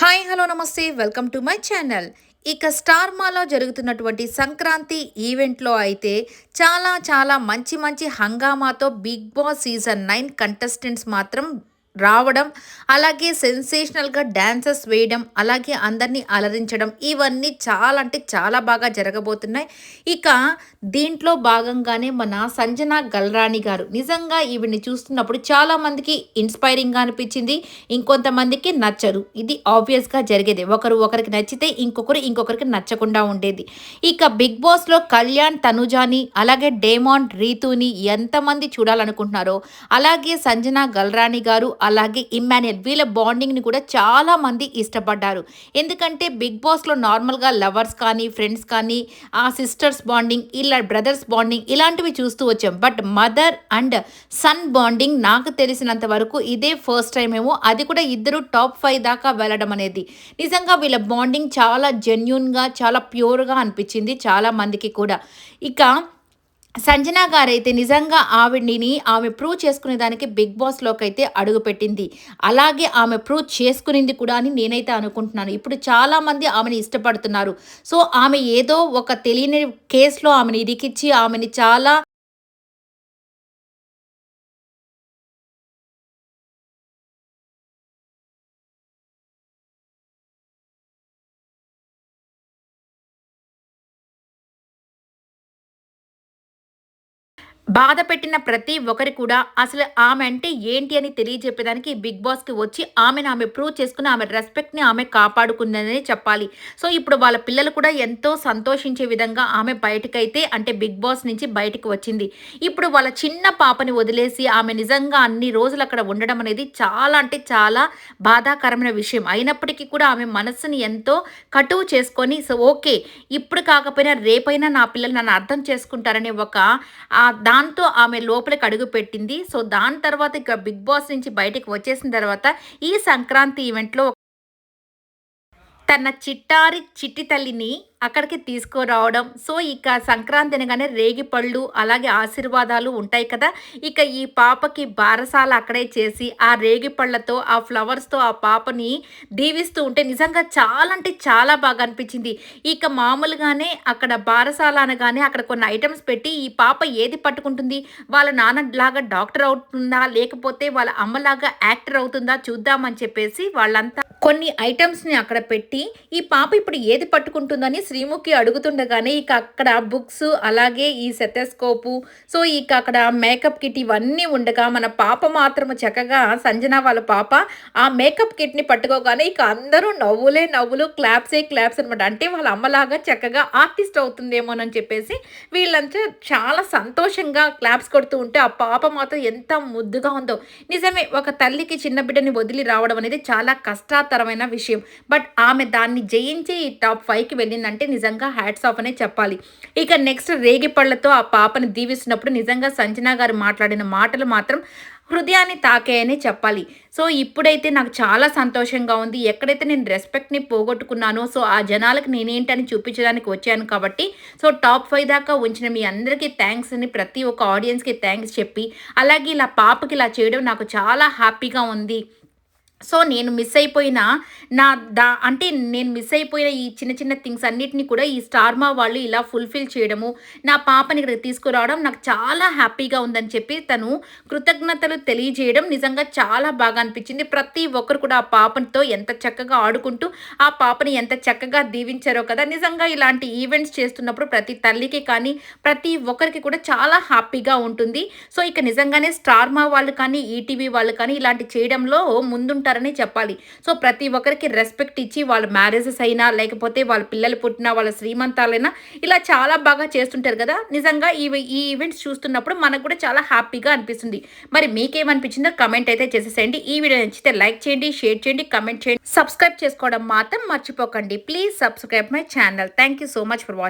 Hi hello namaste. Welcome to my channel. ఇక star మాలో జరుగుతున్నటువంటి సంక్రాంతి ఈవెంట్లో అయితే చాలా చాలా మంచి మంచి హంగామాతో Bigg Boss season nine contestants మాత్రం రావడం అలాగే సెన్సేషనల్గా డ్యాన్సెస్ వేయడం అలాగే అందరినీ అలరించడం ఇవన్నీ చాలా అంటే చాలా బాగా జరగబోతున్నాయి. ఇక దీంట్లో భాగంగానే మన సంజన గల్రాణి గారు. నిజంగా ఈవిని చూస్తున్నప్పుడు చాలామందికి ఇన్స్పైరింగ్గా అనిపించింది ఇంకొంతమందికి నచ్చరు ఇది ఆబ్వియస్గా జరిగేది. ఒకరు ఒకరికి నచ్చితే ఇంకొకరు ఇంకొకరికి నచ్చకుండా ఉండేది. ఇక బిగ్ బాస్లో కళ్యాణ్ తనుజాని అలాగే డేమాన్ రీతుని ఎంతమంది చూడాలనుకుంటున్నారో అలాగే సంజన గల్రాణి గారు అలాగే ఇమ్మాన్యుయల్ వీళ్ళ బాండింగ్ని కూడా చాలామంది ఇష్టపడ్డారు. ఎందుకంటే బిగ్ బాస్లో నార్మల్గా లవర్స్ కానీ ఫ్రెండ్స్ కానీ ఆ సిస్టర్స్ బాండింగ్ ఇలా బ్రదర్స్ బాండింగ్ ఇలాంటివి చూస్తూ వచ్చాం. But mother and son bonding నాకు తెలిసినంత వరకు ఇదే ఫస్ట్ టైం ఏమో అది కూడా ఇద్దరు టాప్ ఫైవ్ దాకా వెళ్ళడం అనేది. నిజంగా వీళ్ళ బాండింగ్ చాలా జెన్యున్గా చాలా ప్యూర్గా అనిపించింది చాలా మందికి కూడా. ఇక సంజన గారైతే నిజంగా ఆవిడ్ని ఆమె ప్రూవ్ చేసుకునే దానికి బిగ్ బాస్లోకి అయితే అడుగుపెట్టింది. అలాగే ఆమె ప్రూవ్ చేసుకునింది కూడా అని నేనైతే అనుకుంటున్నాను. ఇప్పుడు చాలామంది ఆమెను ఇష్టపడుతున్నారు. సో ఆమె ఏదో ఒక తెలియని కేసులో ఆమెను ఇరికిచ్చి ఆమెని చాలా బాధ పెట్టిన ప్రతి ఒక్కరి కూడా అసలు ఆమె అంటే ఏంటి అని తెలియజెప్పేదానికి బిగ్ బాస్కి వచ్చి ఆమెను ఆమె ప్రూవ్ చేసుకుని ఆమె రెస్పెక్ట్ని ఆమె కాపాడుకుందని చెప్పాలి. సో ఇప్పుడు వాళ్ళ పిల్లలు కూడా ఎంతో సంతోషించే విధంగా ఆమె బయటకైతే అంటే బిగ్ బాస్ నుంచి బయటకు వచ్చింది. ఇప్పుడు వాళ్ళ చిన్న పాపని వదిలేసి ఆమె నిజంగా అన్ని రోజులు అక్కడ ఉండడం అనేది చాలా అంటే చాలా బాధాకరమైన విషయం. అయినప్పటికీ కూడా ఆమె మనస్సుని ఎంతో కటువు చేసుకొని సో ఓకే ఇప్పుడు కాకపోయినా రేపైనా నా పిల్లలు నన్ను అర్థం చేసుకుంటారనే ఒక దాంతో ఆమె లోపలికి అడుగు పెట్టింది. సో దాని తర్వాత ఇక బిగ్ బాస్ నుంచి బయటకు వచ్చేసిన తర్వాత ఈ సంక్రాంతి ఈవెంట్లో తన చిట్టారి చిట్టి తల్లిని అక్కడికి తీసుకురావడం. సో ఇక సంక్రాంతి అనగానే రేగి పళ్ళు అలాగే ఆశీర్వాదాలు ఉంటాయి కదా. ఇక ఈ పాపకి బారసాల అక్కడే చేసి ఆ రేగి పళ్ళతో ఆ ఫ్లవర్స్తో ఆ పాపని దీవిస్తూ ఉంటే నిజంగా చాలా అంటే చాలా బాగా అనిపించింది. ఇక మామూలుగానే అక్కడ బారసాల అనగానే అక్కడ కొన్ని ఐటమ్స్ పెట్టి ఈ పాప ఏది పట్టుకుంటుంది? వాళ్ళ నాన్నలాగా డాక్టర్ అవుతుందా? లేకపోతే వాళ్ళ అమ్మలాగా యాక్టర్ అవుతుందా? చూద్దామని చెప్పేసి వాళ్ళంతా కొన్ని ఐటమ్స్ని అక్కడ పెట్టి ఈ పాప ఇప్పుడు ఏది పట్టుకుంటుందని శ్రీముఖి అడుగుతుండగానే ఇక అక్కడ బుక్స్ అలాగే ఈ సెటెస్కోపు సో ఇక అక్కడ మేకప్ కిట్ ఇవన్నీ ఉండగా మన పాప మాత్రము చక్కగా సంజన వాళ్ళ పాప ఆ మేకప్ కిట్ని పట్టుకోగానే ఇక అందరూ నవ్వులే నవ్వులు క్లాప్సే క్లాప్స్ అనమాట అంటే వాళ్ళ అమ్మలాగా చక్కగా ఆర్టిస్ట్ అవుతుందేమోనని చెప్పేసి వీళ్ళంతా చాలా సంతోషంగా క్లాప్స్ కొడుతూ ఉంటే ఆ పాప మాత్రం ఎంత ముద్దుగా ఉందో. నిజమే ఒక తల్లికి చిన్న బిడ్డని వదిలి రావడం అనేది చాలా కష్టతరమైన విషయం. బట్ ఆమె దాన్ని జయించి టాప్ ఫైవ్కి వెళ్ళిందంటే నిజంగా హ్యాట్స్ ఆఫ్ అనే చెప్పాలి. ఇక నెక్స్ట్ రేగిపళ్ళతో ఆ పాపను దీవిస్తున్నప్పుడు నిజంగా సంజనా గారు మాట్లాడిన మాటలు మాత్రం హృదయాన్ని తాకాయని చెప్పాలి. సో ఇప్పుడైతే నాకు చాలా సంతోషంగా ఉంది. ఎక్కడైతే నేను రెస్పెక్ట్ని పోగొట్టుకున్నానో సో ఆ జనాలకు నేనేంటని చూపించడానికి వచ్చాను కాబట్టి సో టాప్ ఫైవ్ దాకా ఉంచిన మీ అందరికీ థ్యాంక్స్ అని ప్రతి ఒక్క ఆడియన్స్కి థ్యాంక్స్ చెప్పి అలాగే ఇలా పాపకి ఇలా చేయడం నాకు చాలా హ్యాపీగా ఉంది. సో నేను మిస్ అయిపోయిన నా దా అంటే నేను మిస్ అయిపోయిన ఈ చిన్న చిన్న థింగ్స్ అన్నిటిని కూడా ఈ స్టార్మా వాళ్ళు ఇలా ఫుల్ఫిల్ చేయడము నా పాపని ఇక్కడ తీసుకురావడం నాకు చాలా హ్యాపీగా ఉందని చెప్పి తను కృతజ్ఞతలు తెలియజేయడం నిజంగా చాలా బాగా అనిపించింది. ప్రతి ఒక్కరు కూడా ఆ పాపనితో ఎంత చక్కగా ఆడుకుంటూ ఆ పాపని ఎంత చక్కగా దీవించారో కదా నిజంగా ఇలాంటి ఈవెంట్స్ చేస్తున్నప్పుడు ప్రతి తల్లికి కానీ ప్రతి ఒక్కరికి కూడా చాలా హ్యాపీగా ఉంటుంది. సో ఇక నిజంగానే స్టార్మా వాళ్ళు కానీ ఈటీవీ వాళ్ళు కానీ ఇలాంటి చేయడంలో ముందుంటారు. ఉంటారని చెప్పాలి. సో ప్రతి ఒక్కరికి రెస్పెక్ట్ ఇచ్చి వాళ్ళ మ్యారేజెస్ అయినా లేకపోతే వాళ్ళ పిల్లలు పుట్టినా వాళ్ళ శ్రీమంతాలైనా ఇలా చాలా బాగా చేస్తుంటారు కదా. నిజంగా ఈ ఈ ఈవెంట్స్ చూస్తున్నప్పుడు మనకు కూడా చాలా హ్యాపీగా అనిపిస్తుంది. మరి మీకేమనిపించిందో కమెంట్ అయితే చేసేసేయండి. ఈ వీడియో నచ్చితే లైక్ చేయండి షేర్ చేయండి కమెంట్ చేయండి. సబ్స్క్రైబ్ చేసుకోవడం మాత్రం మర్చిపోకండి. Please subscribe my channel thank so much for watching